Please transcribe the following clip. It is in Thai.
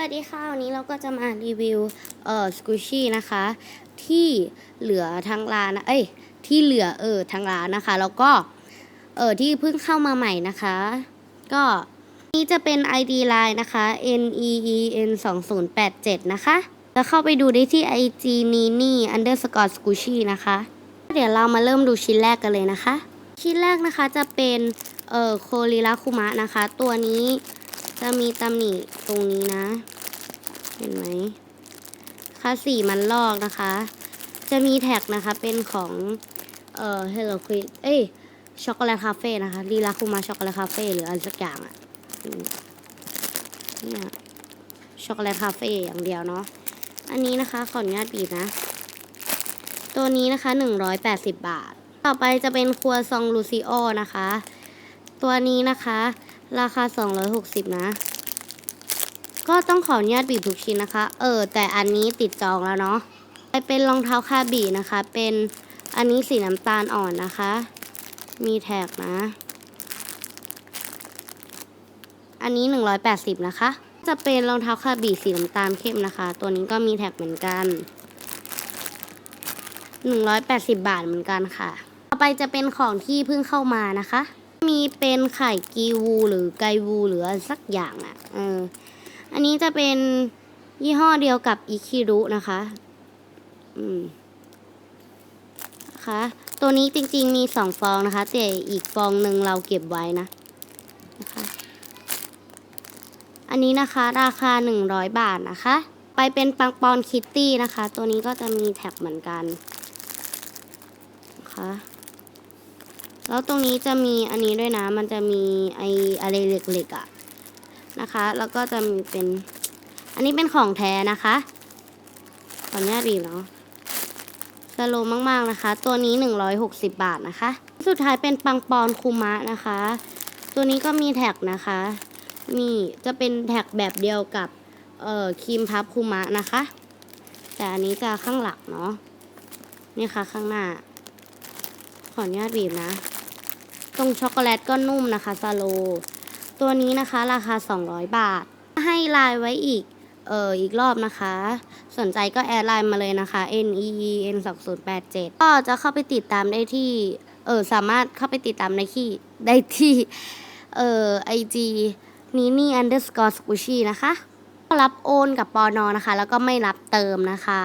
วัสดีค่ะ วันนี้เราก็จะมารีวิวเอ่อสกูชี่นะคะ ที่เหลือทางร้านนะเอ้ยที่เหลือเออทางร้านนะคะ แล้วก็เออที่เพิ่งเข้ามาใหม่นะคะ ก็นี่จะเป็น ID Line นะคะ n e e n 2 0 8 7นะคะแล้วเข้าไปดูได้ที่ IG nini underscore squishy นะคะ เดี๋ยวเรามาเริ่มดูชิ้นแรกกันเลยนะคะ ชิ้นแรกนะคะจะเป็นเอ่อโคลิราคุมะนะคะ ตัวนี้ จะมีตำหนิตรงนี้นะ เห็นไหมค่าสีมันลอกนะคะ จะมีแท็กนะคะเป็นของเอ่อ Hello q u i t เอ้ยช็อกโกแลตคาเฟ่นะคะลีลาคุมาช็อกโกแลตคาเฟ่หรืออะไรสักอย่างอะ่ะเนี่ยช็อกโกแลตคาเฟ่อย่างเดียวเนาะอันนี้นะคะขออนุญาตบีบนะ ตัวนี้นะคะ 180 บาท ต่อไปจะเป็นครัวซองลูซิโอนะคะ ตัวนี้นะคะ ราคา 260 นะ ก็ต้องขออนุญาตบีบทุกชิ้นนะคะ เออ แต่อันนี้ติดจองแล้วเนาะไปเป็นรองเท้าคาบีนะคะ เป็นอันนี้สีน้ำตาลอ่อนนะคะ มีแท็กนะ อันนี้ 180 นะคะ จะเป็นรองเท้าคาบีสีน้ำตาลเข้มนะคะ ตัวนี้ก็มีแท็กเหมือนกัน 180 บาทเหมือนกันค่ะ ต่อไปจะเป็นของที่เพิ่งเข้ามานะคะ มีเป็นไข่กีวู หรือไกวูหรือสักอย่างอะ่ะเอออันนี้จะเป็นยี่ห้อเดียวกับอิคิรุนะคะ อืมนะคะตัวนี้จริงๆมีสองฟองนะคะ แต่อีกฟองหนึ่งเราเก็บไว้นะนะคะ อันนี้นะคะราคา 100 บาทนะคะ ไปเป็นปังปอนคิตตี้นะคะ ตัวนี้ก็จะมีแท็กเหมือนกันนะคะ แล้วตรงนี้จะมีอันนี้ด้วยนะ มันจะมีไออะไรเหล็กๆอะ่ะนะคะ แล้วก็จะมีเป็น อันนี้เป็นของแท้นะคะขออนุญาตบีบเนาะสโลว์มากๆนะคะ ตัวนี้ 160 บาทนะคะ สุดท้ายเป็นปังปอนคูมะนะคะ ตัวนี้ก็มีแท็กนะคะ นี่จะเป็นแท็กแบบเดียวกับเอ่อครีมพับคูมะนะคะ แต่อันนี้จะข้างหลังเนาะนี่ค่ะข้างหน้า ขออนุญาตบีบนะ ตรงช็อกโกแลตก็นุ่มนะคะซาโล ตัวนี้นะคะราคา 200 บาท ให้ไลน์ไว้อีก เอออีกรอบนะคะ สนใจก็แอดไลน์มาเลยนะคะ n e e n 2 0 8 7ก็จะเข้าไปติดตามได้ที่ เออสามารถเข้าไปติดตามได้ที่ได้ที่ เออ IG nini underscore squishy นะคะ รับโอนกับปอนอนะคะ แล้วก็ไม่รับเติมนะคะ